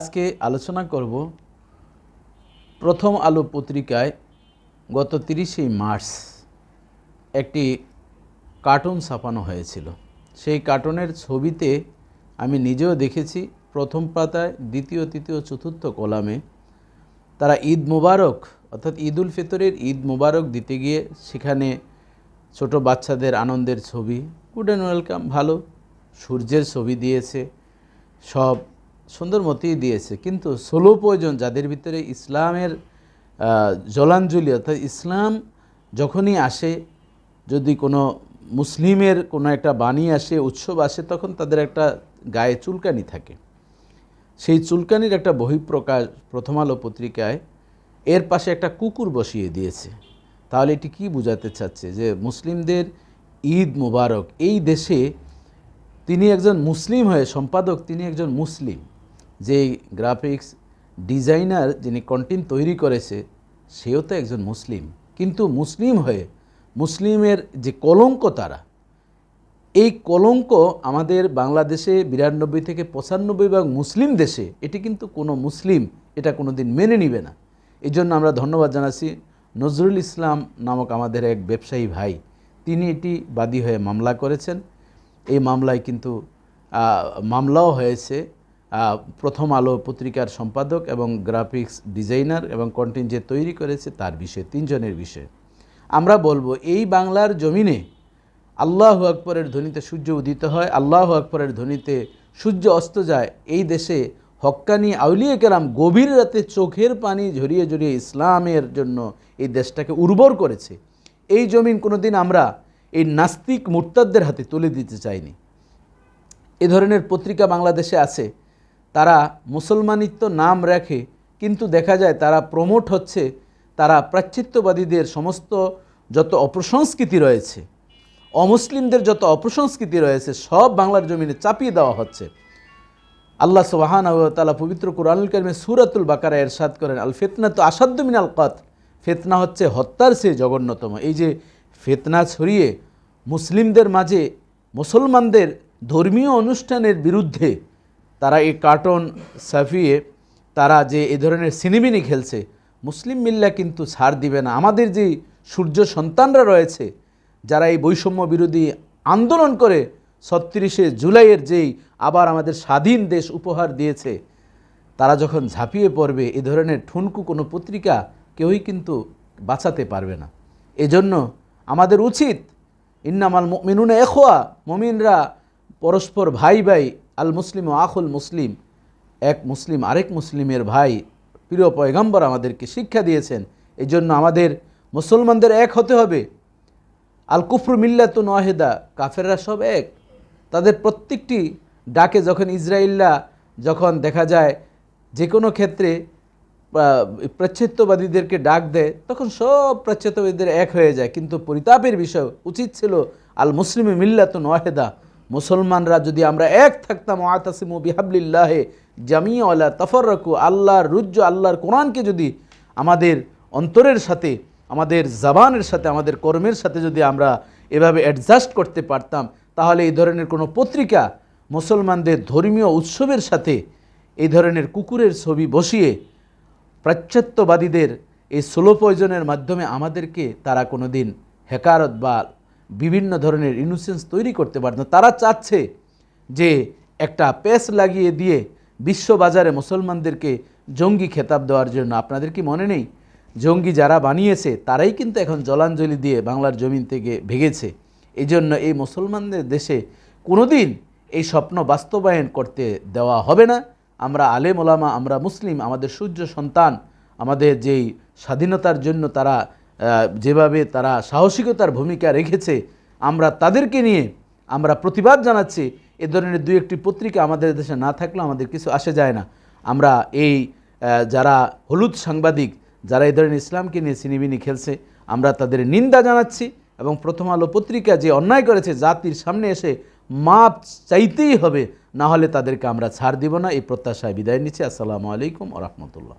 আজকে আলোচনা করব প্রথম আলো পত্রিকায় গত তিরিশে মার্চ একটি কার্টুন ছাপানো হয়েছিল। সেই কার্টুনের ছবিতে আমি নিজেও দেখেছি, প্রথম পাতায়, দ্বিতীয়, তৃতীয়, চতুর্থ কলামে। তারা ঈদ মোবারক, অর্থাৎ ঈদ উল ফিতরের ঈদ মোবারক দিতে গিয়ে সেখানে ছোট বাচ্চাদের আনন্দের ছবি, গুড অ্যান্ড ওয়েলকাম, ভালো সূর্যের ছবি দিয়েছে। সব সুন্দর মতোই দিয়েছে। কিন্তু ষোলো প্রয়োজন, যাদের ভিতরে ইসলামের জলাঞ্জলি, অর্থাৎ ইসলাম যখনই আসে, যদি কোনো মুসলিমের কোনো একটা বাণী আসে, উৎসব আসে, তখন তাদের একটা গায়ে চুলকানি থাকে। সেই চুলকানির একটা বহিঃপ্রকাশ প্রথম আলো পত্রিকায় এর পাশে একটা কুকুর বসিয়ে দিয়েছে। তাহলে এটি কি বোঝাতে চাচ্ছে যে মুসলিমদের ঈদ মোবারক? এই দেশে তিনি একজন মুসলিম হয়ে, সম্পাদক, তিনি একজন মুসলিম। যে গ্রাফিক্স ডিজাইনার যিনি কন্টেন্ট তৈরি করেছে, সেও তো একজন মুসলিম। কিন্তু মুসলিম হয়ে, মুসলিমের যে কলঙ্ক তারা, এই কলঙ্ক আমাদের বাংলাদেশে বিরানব্বই থেকে পঁচানব্বই ভাগ মুসলিম দেশে, এটি কিন্তু কোনো মুসলিম এটা কোনো দিন মেনে নিবে না। এই জন্য আমরা ধন্যবাদ জানাচ্ছি। নজরুল ইসলাম নামক আমাদের এক ব্যবসায়ী ভাই, তিনি এটি বাদী হয়ে মামলা করেছেন। এই মামলায় কিন্তু মামলাও হয়েছে। প্রথম আলো পত্রিকার সম্পাদক এবং গ্রাফিক্স ডিজাইনার এবং কন্টেন্ট যে তৈরি করেছে তার বিষয়ে তিনজনের বিষয়ে। আমরা বলব, এই বাংলার জমিনে আল্লাহ আকবরের ধ্বনিতে সূর্য উদিত হয়, আল্লাহ আকবরের ধ্বনিতে সূর্য অস্ত যায়, এই দেশে হক্কানি আউলিয়া কেরাম গভীর রাতে চোখের পানি ঝরিয়ে ঝরিয়ে ইসলামের জন্য এই দেশটাকে উর্বর করেছে। এই জমিন কোনোদিন আমরা এই নাস্তিক মুরতাদদের হাতে তুলে দিতে চাইনি। এ ধরনের পত্রিকা বাংলাদেশে আছে। তারা মুসলমানিত্ব নাম রাখে কিন্তু দেখা যায় তারা প্রমোট হচ্ছে তারা প্রাচ্যিত্যবাদীদের সমস্ত যত অপসংস্কৃতি রয়েছে, অমুসলিমদের যত অপসংস্কৃতি রয়েছে, সব বাংলার জমিনে চাপিয়ে দেওয়া হচ্ছে। আল্লাহ সুবাহান তালা পবিত্র কুরআনুল কারিমে সুরাতুল বাকারা এরশাদ করেন, আল ফেতনা তো আসাদ্দ মিনাল কত ফেতনা হচ্ছে হত্যার সে জঘন্যতম। এই যে ফেতনা ছড়িয়ে মুসলিমদের মাঝে মুসলমানদের ধর্মীয় অনুষ্ঠানের বিরুদ্ধে তারা এই কার্টুন সাফিয়ে, তারা যে এ ধরনের সিনেমিনি খেলছে, মুসলিম মিল্লা কিন্তু ছাড় দিবে না। আমাদের যে সূর্য সন্তানরা রয়েছে, যারা এই বৈষম্য বিরোধী আন্দোলন করে ছত্রিশে জুলাইয়ের যেই আবার আমাদের স্বাধীন দেশ উপহার দিয়েছে, তারা যখন ঝাঁপিয়ে পড়বে, এ ধরনের ঠুনকু কোনো পত্রিকা কেউই কিন্তু বাঁচাতে পারবে না। এজন্য আমাদের উচিত, ইন্নামাল মিনুনে এখোয়া মমিনরা পরস্পর ভাই ভাই আল মুসলিম ও আখুল মুসলিম। এক মুসলিম আরেক মুসলিমের ভাই প্রিয় পয়গম্বর আমাদেরকে শিক্ষা দিয়েছেন এই জন্য আমাদের মুসলমানদের এক হতে হবে। আল কুফর মিল্লাত নহেদা কাফেররা সব এক। তাদের প্রত্যেকটি ডাকে যখন ইসরায়েলরা যখন দেখা যায় যে কোনো ক্ষেত্রে আহ, প্রাচ্যত্যবাদীদেরকে ডাক দেয় তখন সব প্রাচ্যত্যবাদীদের এক হয়ে যায়। কিন্তু পরিতাপের বিষয় উচিত ছিল আল মুসলিমে মিল্লাত নহেদা মুসলমানরা যদি আমরা এক থাকতাম আতাসিমু বিহাবলিল্লাহে জামিয়া আল্লাহ তফররকু, আল্লাহর রুজ্জ, আল্লাহর কোরআনকে যদি আমাদের অন্তরের সাথে, আমাদের জবানের সাথে, আমাদের কর্মের সাথে যদি আমরা এভাবে অ্যাডজাস্ট করতে পারতাম, তাহলে এই ধরনের কোনো পত্রিকা মুসলমানদের ধর্মীয় উৎসবের সাথে, এই ধরনের কুকুরের ছবি বসিয়ে প্রাচ্যত্যবাদীদের এই স্লো পয়জনের মাধ্যমে আমাদেরকে তারা কোনো দিন হেকারত বা বিভিন্ন ধরনের ইনোসেন্স তৈরি করতে পারত। তারা চাচ্ছে যে একটা পেস লাগিয়ে দিয়ে বিশ্ববাজারে মুসলমানদেরকে জঙ্গি খেতাব দেওয়ার জন্য। আপনাদের কি মনে নেই? জঙ্গি যারা বানিয়েছে, তারাই কিন্তু এখন জলাঞ্জলি দিয়ে বাংলার জমিন থেকে ভেগেছে। এই জন্য এই মুসলমানদের দেশে কোনোদিন এই স্বপ্ন বাস্তবায়ন করতে দেওয়া হবে না। আমরা আলেম ওলামা, আমরা মুসলিম, আমাদের সূর্য সন্তান, আমাদের যেই স্বাধীনতার জন্য তারা যেভাবে তারা সাহসিকতার ভূমিকা রেখেছে, আমরা তাদেরকে নিয়ে আমরা প্রতিবাদ জানাচ্ছি, এ ধরনের দুই একটি পত্রিকা আমাদের দেশে না থাকলেও আমাদের কিছু আসে যায় না। আমরা এই যারা হলুদ সাংবাদিক, যারা এই ধরনের ইসলামকে নিয়ে সিনেমিনি খেলছে, আমরা তাদের নিন্দা জানাচ্ছি এবং প্রথম আলো পত্রিকা যে অন্যায় করেছে জাতির সামনে এসে মাপ চাইতেই হবে, না হলে তাদেরকে আমরা ছাড় দিব না, এই প্রত্যাশায় বিদায় নিচ্ছি। আসসালামু আলাইকুম ও রহমতুল্লাহ।